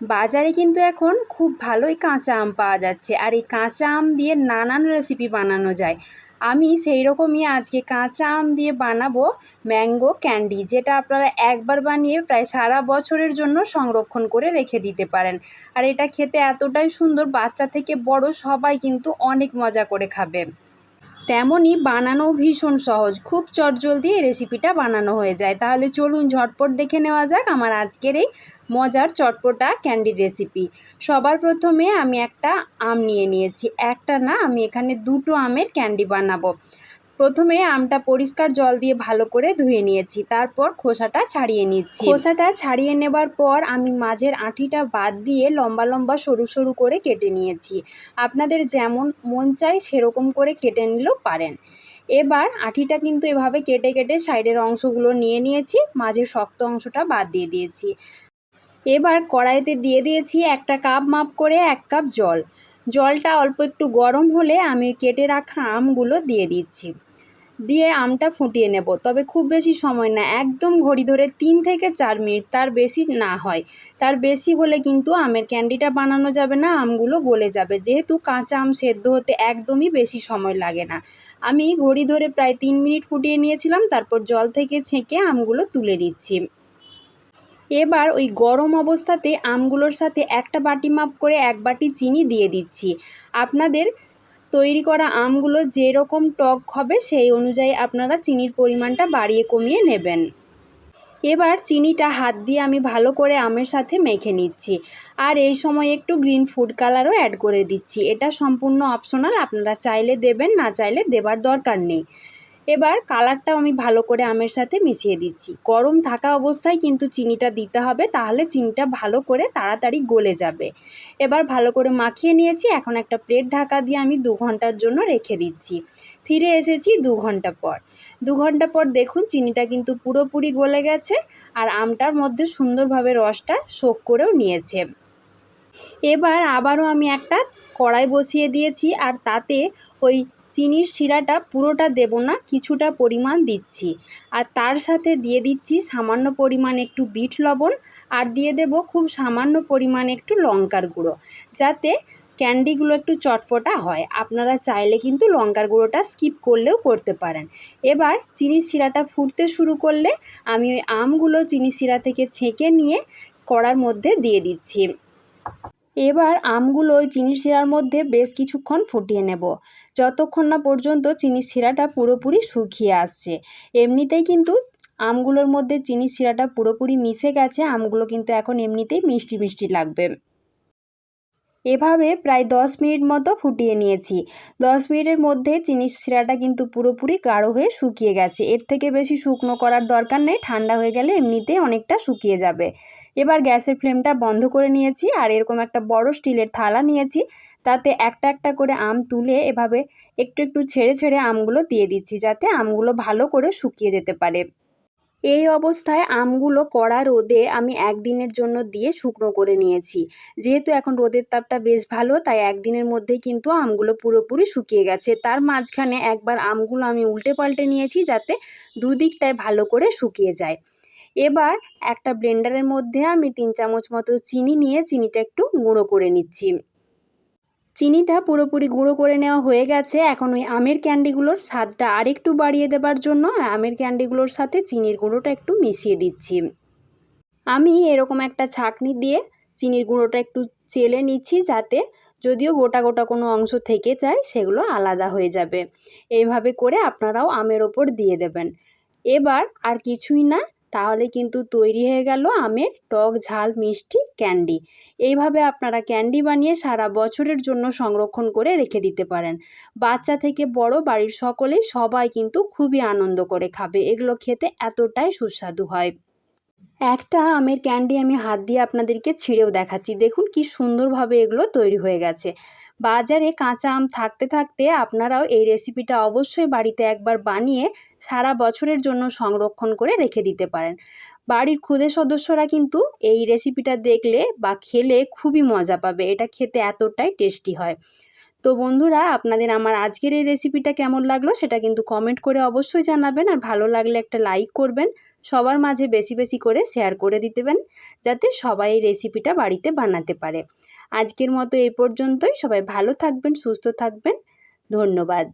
বাজারে কিন্তু এখন খুব ভালোই কাঁচা আম পাওয়া যাচ্ছে আর এই কাঁচা আম দিয়ে নানান রেসিপি বানানো যায়। আমি সেই রকমই আজকে কাঁচা আম দিয়ে বানাবো ম্যাঙ্গো ক্যান্ডি যেটা আপনারা একবার বানিয়ে প্রায় সারা বছরের জন্য সংরক্ষণ করে রেখে দিতে পারেন। আর এটা খেতে এতটাই সুন্দর, বাচ্চা থেকে বড় সবাই কিন্তু অনেক মজা করে খাবে। তেমনই বানানো ভীষণ সহজ। খুব চটজলদি এই রেসিপিটা বানানো হয়ে যায়। তাহলে চলুন ঝটপট দেখে নেওয়া যাক আমার আজকের এই মজার চটপটা ক্যান্ডির রেসিপি সবার প্রথমে আমি একটা আম নিয়ে নিয়েছি। একটা না, আমি এখানে দুটো আমের ক্যান্ডি বানাবো। প্রথমে আমটা পরিষ্কার জল দিয়ে ভালো করে ধুয়ে নিয়েছি, তারপর খোসাটা ছাড়িয়ে নিচ্ছি। খোসাটা ছাড়িয়ে নেবার পর আমি মাঝের আঁটিটা বাদ দিয়ে লম্বা লম্বা সরু সরু করে কেটে নিয়েছি। আপনাদের যেমন মন চাই সেরকম করে কেটে নিলেও পারেন। এবার আঁটিটা কিন্তু এভাবে কেটে কেটে সাইডের অংশগুলো নিয়ে নিয়েছি, মাঝের শক্ত অংশটা বাদ দিয়ে দিয়েছি। এবার কড়াইতে দিয়ে দিয়েছি একটা কাপ মাপ করে এক কাপ জল। জলটা অল্প একটু গরম হলে আমি কেটে রাখা আমগুলো দিয়ে দিচ্ছি। দিয়ে আমটা ফুটিয়ে নেব। তবে খুব বেশি সময় না, একদম ঘড়ি ধরে তিন থেকে চার মিনিট, তার বেশি না হয়। তার বেশি হলে কিন্তু আমের ক্যান্ডিটা বানানো যাবে না, আমগুলো গলে যাবে। যেহেতু কাঁচা আম সেদ্ধ হতে একদমই বেশি সময় লাগে না। আমি ঘড়ি ধরে প্রায় তিন মিনিট ফুটিয়ে নিয়েছিলাম, তারপর জল থেকে ছেঁকে আমগুলো তুলে দিচ্ছি এবার ওই গরম অবস্থাতে আমগুলোর সাথে একটা বাটি মাপ করে এক বাটি চিনি দিয়ে দিচ্ছি। আপনাদের তৈরি করা আমগুলো যেরকম টক হবে, সেই অনুযায়ী আপনারা চিনির পরিমাণটা বাড়িয়ে কমিয়ে নেবেন। এবার চিনিটা হাত দিয়ে আমি ভালো করে আমের সাথে মেখে নিচ্ছি। আর এই সময় একটু গ্রিন ফুড কালারও অ্যাড করে দিচ্ছি। এটা সম্পূর্ণ অপশনাল, আপনারা চাইলে দেবেন, না চাইলে দেবার দরকার নেই। এবার কালারটাও আমি ভালো করে আমের সাথে মিশিয়ে দিচ্ছি। গরম থাকা অবস্থায় কিন্তু চিনিটা দিতে হবে, তাহলে চিনিটা ভালো করে তাড়াতাড়ি গলে যাবে। এবার ভালো করে মাখিয়ে নিয়েছি, এখন একটা প্লেট ঢাকা দিয়ে আমি দু ঘণ্টার জন্য রেখে দিচ্ছি। ফিরে এসেছি দু ঘণ্টা পর। দু ঘণ্টা পর দেখুন চিনিটা কিন্তু পুরোপুরি গলে গেছে আর আমটার মধ্যে সুন্দরভাবে রসটা শোক করেও নিয়েছে। এবার আবারও আমি একটা কড়াই বসিয়ে দিয়েছি আর তাতে ওই চিনির শিরাটা পুরোটা দেব না, কিছুটা পরিমাণ দিচ্ছি। আর তার সাথে দিয়ে দিচ্ছি সামান্য পরিমাণ একটু বিট লবণ আর দিয়ে দেব খুব সামান্য পরিমাণ একটু লঙ্কার গুঁড়ো, যাতে ক্যান্ডিগুলো একটু চটপটা হয়। আপনারা চাইলে কিন্তু লঙ্কার গুঁড়োটা স্কিপ করলেও করতে পারেন। এবার চিনির শিরাটা ফুটতে শুরু করলে আমি ওই আমগুলো চিনি শিরা থেকে ছেঁকে নিয়ে কড়ার মধ্যে দিয়ে দিচ্ছি। এবার আমগুলো ওই চিনির শিরার মধ্যে বেশ কিছুক্ষণ ফুটিয়ে নেব। যতক্ষণ না পর্যন্ত চিনি শিরাটা পুরোপুরি শুকিয়ে আসছে। এমনিতেই কিন্তু আমগুলোর মধ্যে চিনি শিরাটা পুরোপুরি মিশে গেছে, আমগুলো কিন্তু এখন এমনিতেই মিষ্টি মিষ্টি লাগবে। এভাবে প্রায় দশ মিনিট মতো ফুটিয়ে নিয়েছি। দশ মিনিটের মধ্যে চিনির শিরাটা কিন্তু পুরোপুরি গাঢ় হয়ে শুকিয়ে গেছে। এর থেকে বেশি শুকনো করার দরকার নেই, ঠান্ডা হয়ে গেলে এমনিতেই অনেকটা শুকিয়ে যাবে। এবার গ্যাসের ফ্লেমটা বন্ধ করে নিয়েছি আর এরকম একটা বড় স্টিলের থালা নিয়েছি। তাতে একটা একটা করে আম তুলে এভাবে একটু একটু ছেড়ে ছেড়ে আমগুলো দিয়ে দিচ্ছি, যাতে আমগুলো ভালো করে শুকিয়ে যেতে পারে। এই অবস্থায় আমগুলো কড়া রোদে আমি একদিনের জন্য দিয়ে শুকনো করে নিয়েছি। যেহেতু এখন রোদের তাপটা বেশ ভালো, তাই একদিনের মধ্যেই কিন্তু আমগুলো পুরোপুরি শুকিয়ে গেছে। তার মাঝখানে একবার আমগুলো আমি উল্টে পাল্টে নিয়েছি যাতে দুদিকটায় ভালো করে শুকিয়ে যায়। এবার একটা ব্লেন্ডারের মধ্যে আমি তিন চামচ মতো চিনি নিয়ে চিনিটা একটু গুঁড়ো করে নিচ্ছি। চিনিটা পুরোপুরি গুঁড়ো করে নেওয়া হয়ে গেছে। এখন ওই আমের ক্যান্ডিগুলোর স্বাদটা আরেকটু বাড়িয়ে দেবার জন্য আমের ক্যান্ডিগুলোর সাথে চিনির গুঁড়োটা একটু মিশিয়ে দিচ্ছি। আমি এরকম একটা ছাঁকনি দিয়ে চিনির গুঁড়োটা একটু চেলে নিচ্ছি যাতে যদিও গোটা গোটা কোনো অংশ থেকে যায়, সেগুলো আলাদা হয়ে যাবে। এইভাবে করে আপনারাও আমের ওপর দিয়ে দেবেন। এবার আর কিছুই না তাহলে কিন্তু তৈরি হয়ে গেল আমের টক ঝাল মিষ্টি ক্যান্ডি। এইভাবে আপনারা ক্যান্ডি বানিয়ে সারা বছরের জন্য সংরক্ষণ করে রেখে দিতে পারেন। বাচ্চা থেকে বড় বাড়ির সকলেই সবাই কিন্তু খুবই আনন্দ করে খাবে। এগুলো খেতে এতটাই সুস্বাদু হয়। একটা আমের ক্যান্ডি আমি হাত দিয়ে আপনাদেরকে ছিঁড়েও দেখাচ্ছি। দেখুন কি সুন্দরভাবে এগুলো তৈরি হয়ে গেছে। বাজারে কাঁচা আম থাকতে থাকতে আপনারাও এই রেসিপিটা অবশ্যই বাড়িতে একবার বানিয়ে সারা বছরের জন্য সংরক্ষণ করে রেখে দিতে পারেন। বাড়ির ক্ষুদে সদস্যরা কিন্তু এই রেসিপিটা দেখলে বা খেলে খুবই মজা পাবে। এটা খেতে এতটাই টেস্টি হয়। তো বন্ধুরা, আপনাদের আমার আজকের এই রেসিপিটা কেমন লাগল সেটা কিন্তু কমেন্ট করে অবশ্যই জানাবেন। আর ভালো লাগলে একটা লাইক করবেন। সবার মাঝে বেশি বেশি করে শেয়ার করে দিতেবেন যাতে সবাই এই রেসিপিটা বাড়িতে বানাতে পারে। আজকের মতো এই পর্যন্তই। সবাই ভালো থাকবেন, সুস্থ থাকবেন। ধন্যবাদ।